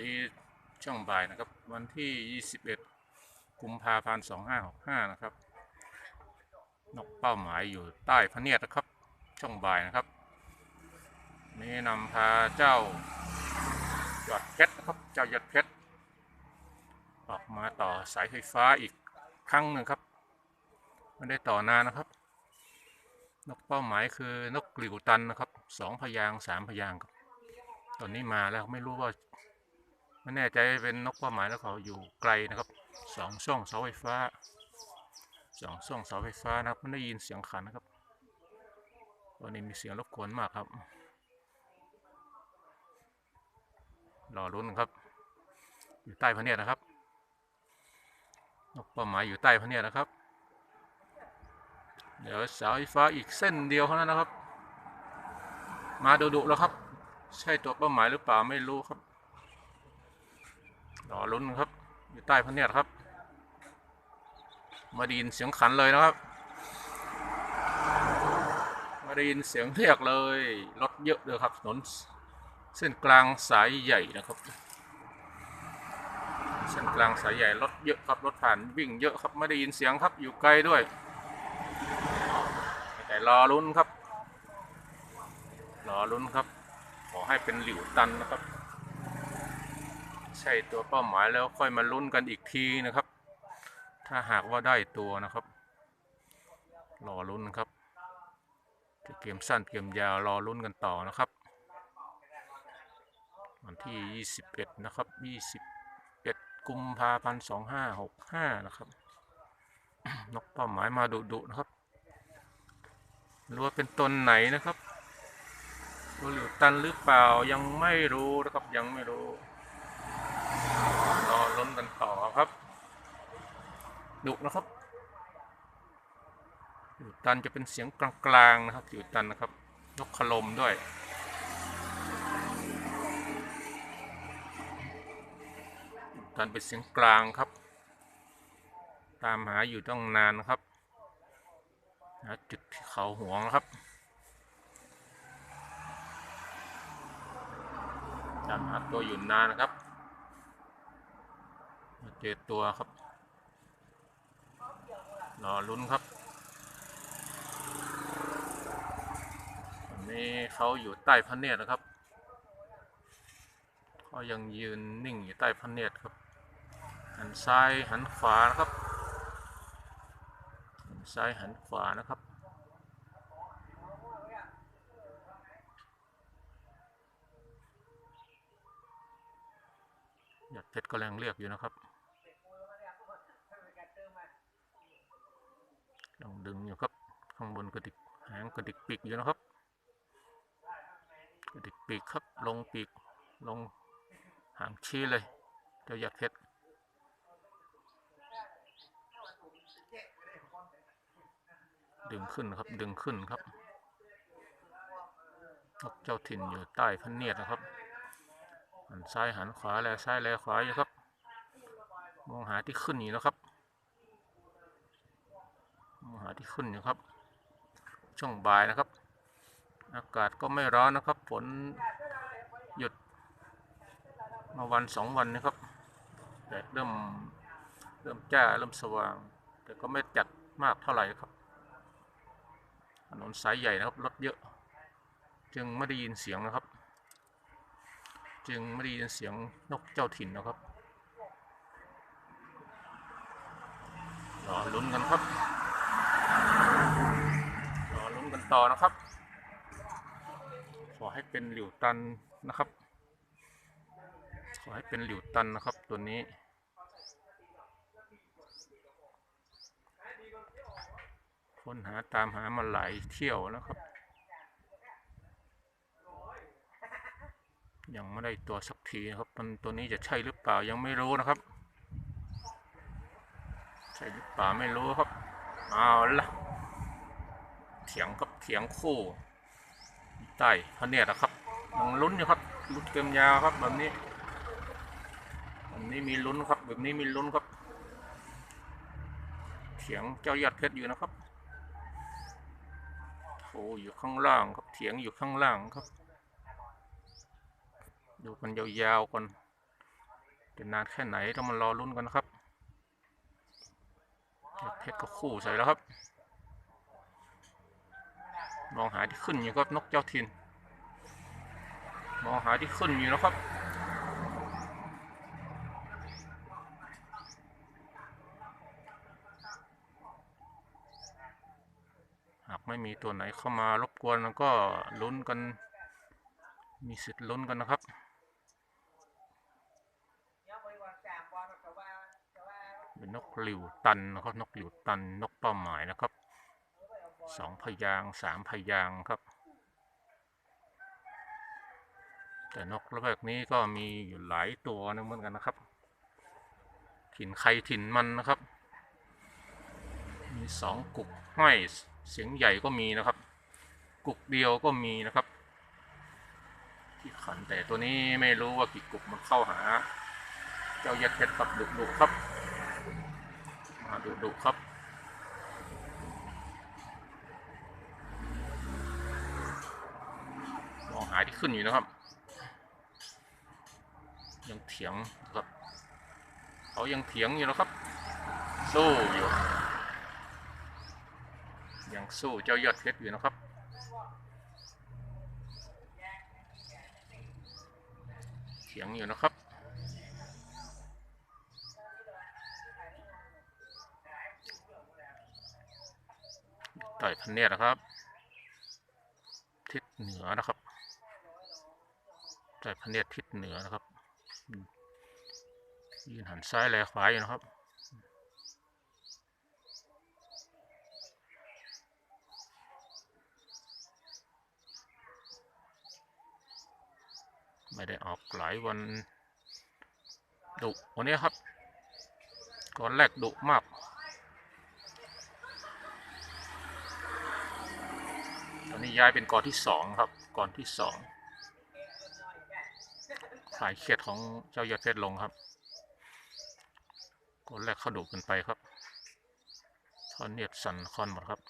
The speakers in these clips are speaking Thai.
ดีช่วงบ่ายนะครับ วันที่ 21 กุมภาพันธ์ 2565 นะครับ นกเป้าหมายอยู่ใต้พระเนียดนะครับ ช่วงบ่ายนะครับ นี่นำพาเจ้าหยอดเพชรนะครับ เจ้าหยอดเพชรออกมาต่อสายไฟฟ้าอีกครั้งหนึ่งครับไม่ได้ต่อนานนะครับ นกเป้าหมายคือนกกลิวตันนะครับสองพยางสามพยางครับ ตอนนี้มาแล้วไม่รู้ว่า ไม่แน่ใจเป็นนกเป้าหมายแล้วเขาอยู่ไกลนะครับสองช่องเสาไฟฟ้าสองช่องเสาไฟฟ้านะครับไม่ได้ยินเสียงขันนะครับวันนี้มีเสียงรบกวนมากครับรอรุ้นครับ อยู่ใต้พระเนียดนะครับนกเป้าหมายอยู่ใต้พระเนียดนะครับ เดี๋ยวเสาไฟฟ้าอีกเส้นเดียวเท่านั้นนะครับ มาดุดุๆแล้วครับ ใช่ตัวเป้าหมายหรือเปล่าไม่รู้ครับ รอลุ้นครับ อยู่ใต้พระเนียดครับ มาได้ยินเสียงขันเลยนะครับ มาได้ยินเสียงเรียกเลยรถเยอะเลยครับถนนเส้นกลางสายใหญ่นะครับ เส้นกลางสายใหญ่รถเยอะครับรถผ่านวิ่งเยอะครับไม่ได้ยินเสียงครับอยู่ไกลด้วย แต่รอลุ้นครับรอลุ้นครับ ขอให้เป็นหลิวตันนะครับ ใช่ตัวเป้าหมายแล้วค่อยมาลุ้นกันอีกทีนะครับ ถ้าหากว่าได้ตัวนะครับ รอลุ้นครับจะเกมสั้นเกมยาวรอลุ้นกันต่อนะครับ วันที่ 21 นะครับ 21 กุมภาพันธ์ 2565 นะครับ นกเป้าหมายมาดุดุนะครับรู้ว่าเป็นตนไหนนะครับตัวหลิวตันหรือเปล่ายังไม่รู้นะครับยังไม่รู้ ต่อครับ ดุนะครับหลิวตันจะเป็นเสียงกลางๆนะครับหลิวตันนะครับนกขลมด้วยตันเป็นเสียงกลางครับ ตามหาอยู่ต้องนานนะครับหาจุดที่เขาห่วงนะครับตามหาตัวอยู่นานนะครับ เจอตัวครับ รอลุ้นครับอันนี้เขาอยู่ใต้พระเนตรนะครับเขายังยืนนิ่งอยู่ใต้พระเนตรครับ หันซ้ายหันขวานะครับ หันซ้ายหันขวานะครับหยัดเพชรก็แรงเรียกอยู่นะครับ ยังดึงอยู่ครับ ข้างบนกระดิกหางกระดิกปีกอยู่นะครับ กระดิกปีกครับ ลงปีกลงหางชี้เลย เจ้าหยดเพชรดึงขึ้นครับ ดึงขึ้นครับนกเจ้าถิ่นอยู่ใต้พันเนียดนะครับ หันซ้ายหันขวาแลซ้ายแลขวาอยู่ครับ มองหาที่ขึ้นอยู่นะครับ ที่ขึ้นอยู่ครับ ช่วงบ่ายนะครับ อากาศก็ไม่ร้อนนะครับ ฝนหยุดมาวันสองวันนะครับแดดเริ่มเริ่มจ้าเริ่มสว่าง แต่ก็ไม่จัดมากเท่าไหร่ครับถนนสายใหญ่นะครับรถเยอะ จึงไม่ได้ยินเสียงนะครับ จึงไม่ได้ยินเสียงนกเจ้าถิ่นนะครับรอลุ้นกันครับ รอลุ้นกัน ต่อนะครับ ขอให้เป็นหลิวตันนะครับ ขอให้เป็นหลิวตันนะครับตัวนี้ค้นหาตามหามาหลายเที่ยวนะครับ ยังไม่ได้ตัวสักทีนะครับมันตัวนี้จะใช่หรือเปล่ายังไม่รู้นะครับ ใช่หรือเปล่าไม่รู้ครับ เอาละ เถียงครับเถียงคู่ใต้พระเนียดนะครับยังลุ้นอยู่ครับลุ้นเกมยาวครับแบบนี้แบบนี้มีลุ้นครับแบบนี้มีลุ้นครับเถียงเจ้ายอดเพชรอยู่นะครับโอ้อยู่ข้างล่างครับเถียงอยู่ข้างล่างครับ ดูกันยาวๆก่อนจะนานแค่ไหนต้องมารอลุ้นกันนะครับเพชรก็คู่ใส่แล้วครับ มองหาที่ขึ้นอยู่ครับนกเจ้าถิ่นมองหาที่ขึ้นอยู่นะครับหากไม่มีตัวไหนเข้ามารบกวนแล้วก็ลุ้นกัน มีสิทธิ์ลุ้นกันนะครับเป็นนกหลิวตันนะครับนกหลิวตันนกเป้าหมายนะครับ สองพยางสามพยางครับ แต่นกระแบบนี้ก็มีอยู่หลายตัวนึงเหมือนกันนะครับ ถิ่นใครถิ่นมันนะครับ มีสองกุกห้อยเสียงใหญ่ก็มีนะครับ กุกเดียวก็มีนะครับ ที่ขันแต่ตัวนี้ไม่รู้ว่ากี่กุกมันเข้าหา เจ้ายัดเพชรกับดุดุครับ มาดุดุครับ มอง หายที่ขึ้นอยู่นะครับ ยังเถียงครับเขายังเถียงอยู่นะครับ สู้อยู่ ยังสู้เจ้ายอดเพชรอยู่นะครับเถียงอยู่นะครับต่อยพันเนียดนะครับ ทิศเหนือนะครับ ต่อยพันเนียดทิศเหนือนะครับยืนหันซ้ายแลขวาอยู่นะครับไม่ได้ออกหลายวันดุวันนี้ครับก่อนแรกดุมากตอนนี้ย้ายเป็นกอนที่สองครับกอนที่สอง ขายเขียดของเจ้ายอดเพชรลงครับกอนแรกเข้าดุกินไปครับทอนเนียดสันคอนหมดครับ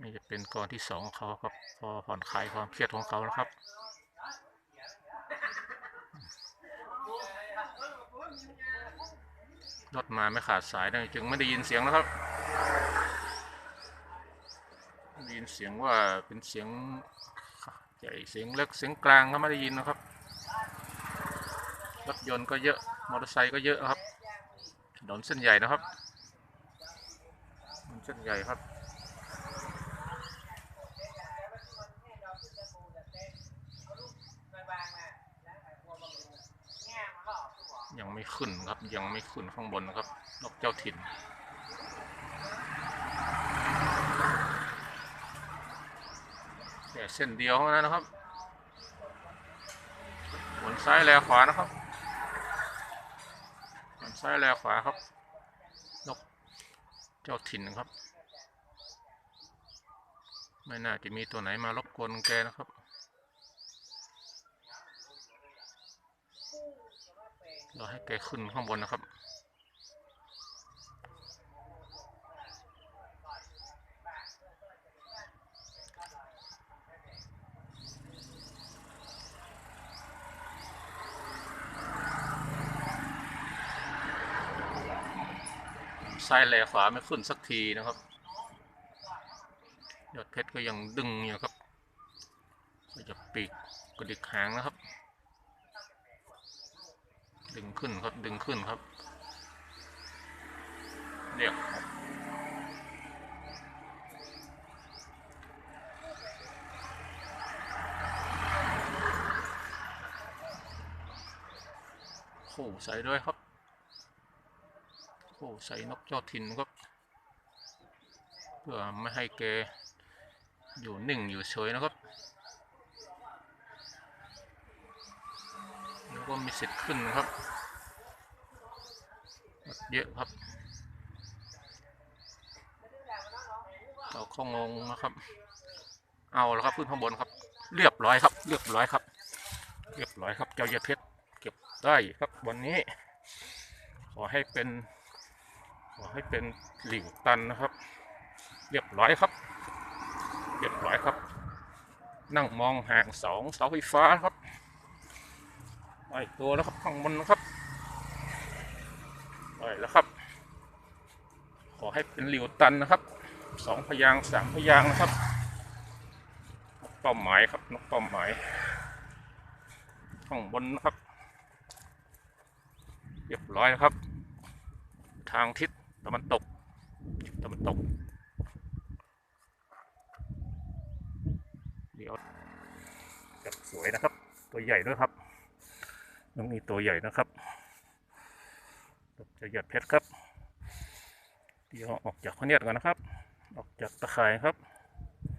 นี่จะเป็นกอนที่สองของเขาครับ พอผ่อนคลายความเครียดของเขาแล้วครับรถมาไม่ขาดสายนะจึงไม่ได้ยินเสียงนะครับได้ยินเสียงว่าเป็นเสียง ใหญ่เสียงเล็กเสียงกลางก็ไม่ได้ยินนะครับ รถยนต์ก็เยอะ มอเตอร์ไซค์ก็เยอะครับ ถนนเส้นใหญ่นะครับถนนเส้นใหญ่ครับยังไม่ขึ้นครับยังไม่ขึ้นข้างบนนะครับนกเจ้าถิ่น แต่เส้นเดียวเท่านั้นนะครับหมุนซ้ายแลขวานะครับหมุนซ้ายแลขวาครับนกเจ้าถิ่นนะครับ ไม่น่าจะมีตัวไหนมารบกวนแกนะครับเราให้แกขึ้นข้างบนนะครับ ซ้ายแลขวาไม่ขึ้นสักทีนะครับยอดเพชรก็ยังดึงอยู่ครับก็จะปีกกระดิกหางนะครับ ดึงขึ้นครับดึงขึ้นครับเรียกคู่ใส่ด้วยครับ คู่ใส่นกเจ้าถิ่นครับ เพื่อไม่ให้แกอยู่นิ่งอยู่เฉยนะครับแล้วก็มีสิทธิ์ขึ้นนะครับเยอะครับเราข้างงนะครับ เอาแล้วครับขึ้นข้างบนครับ เรียบร้อยครับ เรียบร้อยครับ เรียบร้อยครับ เจ้าเยาเพชรเก็บได้ครับวันนี้ ขอให้เป็น ขอให้เป็นหลิวตันนะครับ เรียบร้อยครับ เรียบร้อยครับ นั่งมองห่างสองเสาไฟฟ้าครับไปตัวแล้วครับข้างบนนะครับไปแล้วครับ ขอให้เป็นหลิวตันนะครับสองพยางสามพยางนะครับเป้าหมายครับนกเป้าหมายข้างบนนะครับ เรียบร้อยนะครับ ทางทิศ ตะวันตกตะวันตกเดี๋ยวจับสวยนะครับ ตัวใหญ่ด้วยครับน้องนี่ตัวใหญ่นะครับจะหยัดเพชรครับ เดี๋ยวออกจากพะเนียดก่อนนะครับ ออกจากตะข่ายครับ